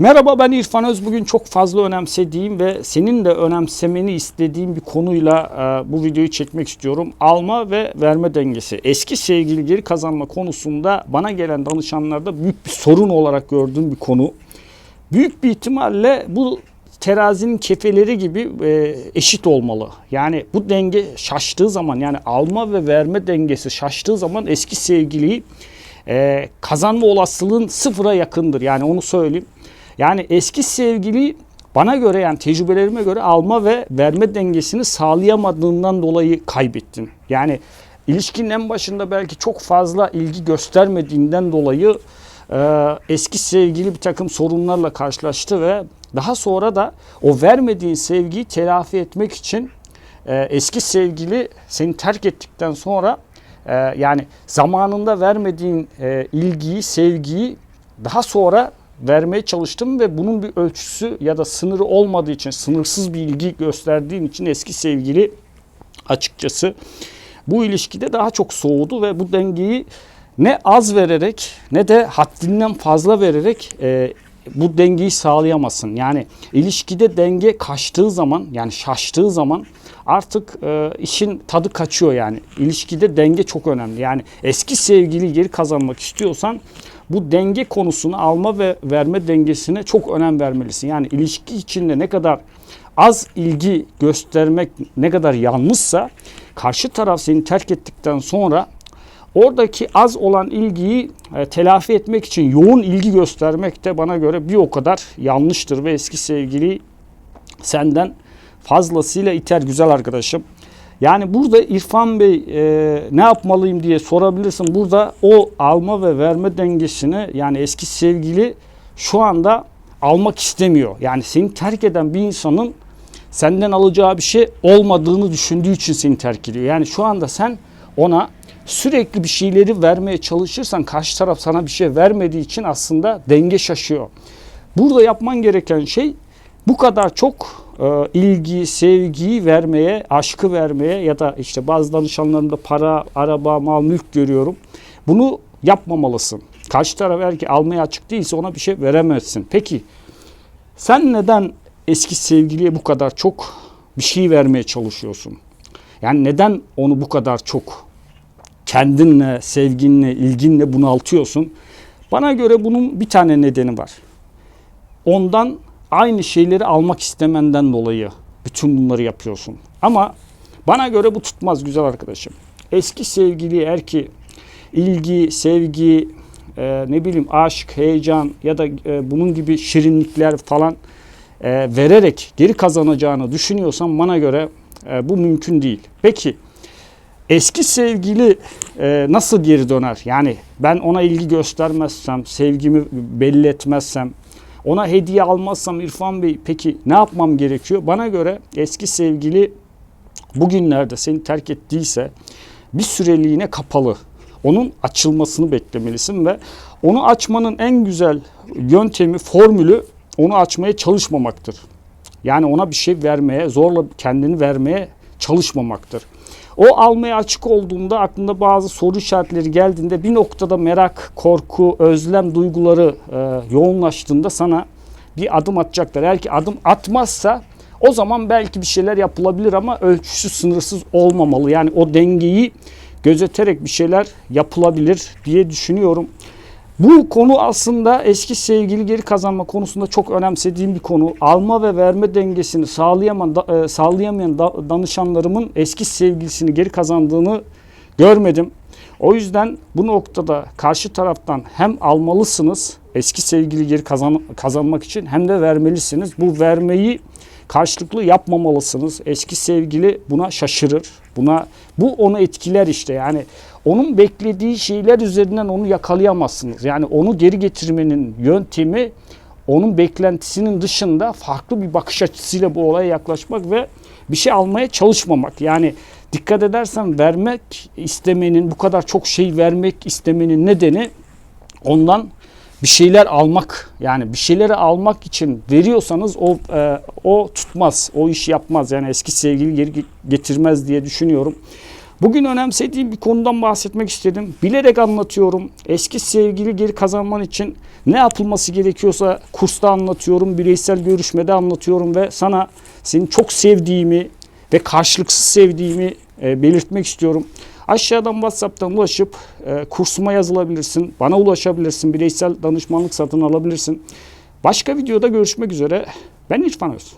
Merhaba ben İrfan Öz. Bugün çok fazla önemsediğim ve senin de önemsemeni istediğim bir konuyla e, bu videoyu çekmek istiyorum. Alma ve verme dengesi. Eski sevgili geri kazanma konusunda bana gelen danışanlarda büyük bir sorun olarak gördüğüm bir konu. Büyük bir ihtimalle bu terazinin kefeleri gibi e, eşit olmalı. Yani bu denge şaştığı zaman yani alma ve verme dengesi şaştığı zaman eski sevgiliyi e, kazanma olasılığın sıfıra yakındır. Yani onu söyleyeyim. Yani eski sevgili bana göre yani tecrübelerime göre alma ve verme dengesini sağlayamadığından dolayı kaybettin. Yani ilişkinin en başında belki çok fazla ilgi göstermediğinden dolayı e, eski sevgili bir takım sorunlarla karşılaştı ve daha sonra da o vermediğin sevgiyi telafi etmek için e, eski sevgili seni terk ettikten sonra e, yani zamanında vermediğin e, ilgiyi, sevgiyi daha sonra vermeye çalıştım ve bunun bir ölçüsü ya da sınırı olmadığı için sınırsız bir ilgi gösterdiğin için eski sevgili açıkçası bu ilişkide daha çok soğudu ve bu dengeyi ne az vererek ne de haddinden fazla vererek e, bu dengeyi sağlayamazsın. Yani ilişkide denge kaçtığı zaman yani şaştığı zaman artık e, işin tadı kaçıyor yani. İlişkide denge çok önemli. Yani eski sevgili geri kazanmak istiyorsan bu denge konusunu alma ve verme dengesine çok önem vermelisin. Yani ilişki içinde ne kadar az ilgi göstermek ne kadar yanlışsa karşı taraf seni terk ettikten sonra oradaki az olan ilgiyi e, telafi etmek için yoğun ilgi göstermek de bana göre bir o kadar yanlıştır ve eski sevgili senden fazlasıyla iter güzel arkadaşım. Yani burada İrfan Bey e, ne yapmalıyım diye sorabilirsin. Burada o alma ve verme dengesini yani eski sevgili şu anda almak istemiyor. Yani seni terk eden bir insanın senden alacağı bir şey olmadığını düşündüğü için seni terk ediyor. Yani şu anda sen ona sürekli bir şeyleri vermeye çalışırsan karşı taraf sana bir şey vermediği için aslında denge şaşıyor. Burada yapman gereken şey bu kadar çok ilgi, sevgiyi vermeye, aşkı vermeye ya da işte bazı danışanlarımda para, araba, mal, mülk görüyorum. Bunu yapmamalısın. Karşı taraf eğer ki almaya açık değilse ona bir şey veremezsin. Peki sen neden eski sevgiliye bu kadar çok bir şey vermeye çalışıyorsun? Yani neden onu bu kadar çok kendinle, sevginle, ilginle bunaltıyorsun? Bana göre bunun bir tane nedeni var. Ondan aynı şeyleri almak istemenden dolayı bütün bunları yapıyorsun. Ama bana göre bu tutmaz güzel arkadaşım. Eski sevgili eğer ki ilgi, sevgi, e, ne bileyim aşk, heyecan ya da e, bunun gibi şirinlikler falan e, vererek geri kazanacağını düşünüyorsan bana göre e, bu mümkün değil. Peki eski sevgili e, nasıl geri döner? Yani ben ona ilgi göstermezsem, sevgimi belli etmezsem, ona hediye almazsam İrfan Bey peki ne yapmam gerekiyor? Bana göre eski sevgili bugünlerde seni terk ettiyse bir süreliğine kapalı. Onun açılmasını beklemelisin ve onu açmanın en güzel yöntemi, formülü onu açmaya çalışmamaktır. Yani ona bir şey vermeye, zorla kendini vermeye çalışmamaktır. O almaya açık olduğunda aklında bazı soru işaretleri geldiğinde bir noktada merak, korku, özlem duyguları e, yoğunlaştığında sana bir adım atacaktır. Eğer ki adım atmazsa o zaman belki bir şeyler yapılabilir ama ölçüsü sınırsız olmamalı. Yani o dengeyi gözeterek bir şeyler yapılabilir diye düşünüyorum. Bu konu aslında eski sevgili geri kazanma konusunda çok önemsediğim bir konu. Alma ve verme dengesini sağlayamayan, e, sağlayamayan danışanlarımın eski sevgilisini geri kazandığını görmedim. O yüzden bu noktada karşı taraftan hem almalısınız eski sevgili geri kazan, kazanmak için hem de vermelisiniz. Bu vermeyi karşılıklı yapmamalısınız. Eski sevgili buna şaşırır. Buna bu onu etkiler işte. Yani onun beklediği şeyler üzerinden onu yakalayamazsınız. Yani onu geri getirmenin yöntemi onun beklentisinin dışında farklı bir bakış açısıyla bu olaya yaklaşmak ve bir şey almaya çalışmamak. Yani dikkat edersen vermek istemenin, bu kadar çok şey vermek istemenin nedeni ondan bir şeyler almak. Yani bir şeyleri almak için veriyorsanız o e, o tutmaz, o iş yapmaz. Yani eski sevgili geri getirmez diye düşünüyorum. Bugün önemsediğim bir konudan bahsetmek istedim. Bilerek anlatıyorum. Eski sevgili geri kazanman için ne yapılması gerekiyorsa kursta anlatıyorum, bireysel görüşmede anlatıyorum ve sana seni çok sevdiğimi ve karşılıksız sevdiğimi e, belirtmek istiyorum. Aşağıdan WhatsApp'tan ulaşıp e, kursuma yazılabilirsin, bana ulaşabilirsin, bireysel danışmanlık satın alabilirsin. Başka videoda görüşmek üzere. Ben İrfan Öz.